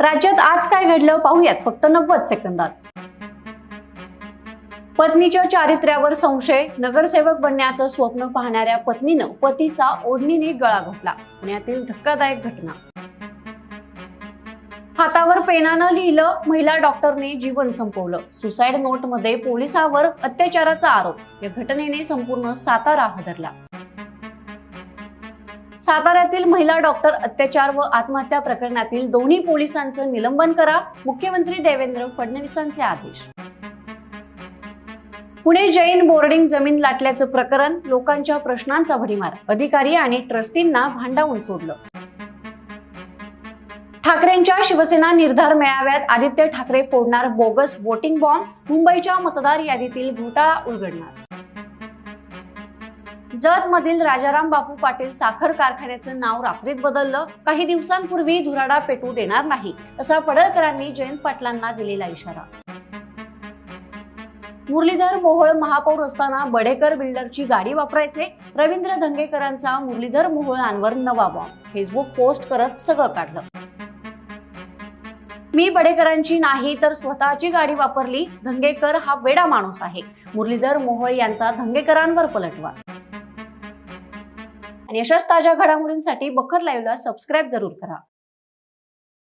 राज्यात आज काय घडलं पाहूयात फक्त नव्वद सेकंदात. पत्नीच्या चारित्र्यावर संशय नगरसेवक बनण्याचं स्वप्न पाहणाऱ्या पत्नीनं पतीचा ओढणीने गळा घोटला. पुण्यातील धक्कादायक घटना. हातावर पेनानं लिहिलं महिला डॉक्टरने जीवन संपवलं. सुसाईड नोटमध्ये पोलिसावर अत्याचाराचा आरोप. या घटनेने संपूर्ण सातारा हादरला. साताऱ्यातील महिला डॉक्टर अत्याचार व आत्महत्या प्रकरणातील दोन्ही पोलिसांचं निलंबन करा. मुख्यमंत्री देवेंद्र फडणवीसांचे आदेश. पुणे जैन बोर्डिंग जमीन लाटल्याचं प्रकरण लोकांच्या प्रश्नांचा भडीमार अधिकारी आणि ट्रस्टींना भांडावून सोडलं. ठाकरेंच्या शिवसेना निर्धार मेळाव्यात आदित्य ठाकरे फोडणार बोगस वोटिंग बॉम्ब मुंबईच्या मतदार यादीतील घोटाळा उलगडणार. जत मधील राजाराम बापू पाटील साखर कारखान्याचं नाव रात्रीत बदललं. काही दिवसांपूर्वी धुराडा पेटू देणार नाही असा पडळकरांनी जयंत पाटलांना दिलेला इशारा. मुरलीधर मोहोळ महापौर असताना बडेकर बिल्डरची गाडी वापरायचे रवींद्र धंगेकरांचा मुरलीधर मोहोळांवर नवा बॉम्ब फेसबुक पोस्ट करत सगळं काढलं. मी बडेकरांची नाही तर स्वतःची गाडी वापरली धंगेकर हा वेडा माणूस आहे. मुरलीधर मोहोळ यांचा धंगेकरांवर पलटवा आणि अशाच ताज्या घडामोडींसाठी बखर लाईव्हला सबस्क्राईब जरूर करा.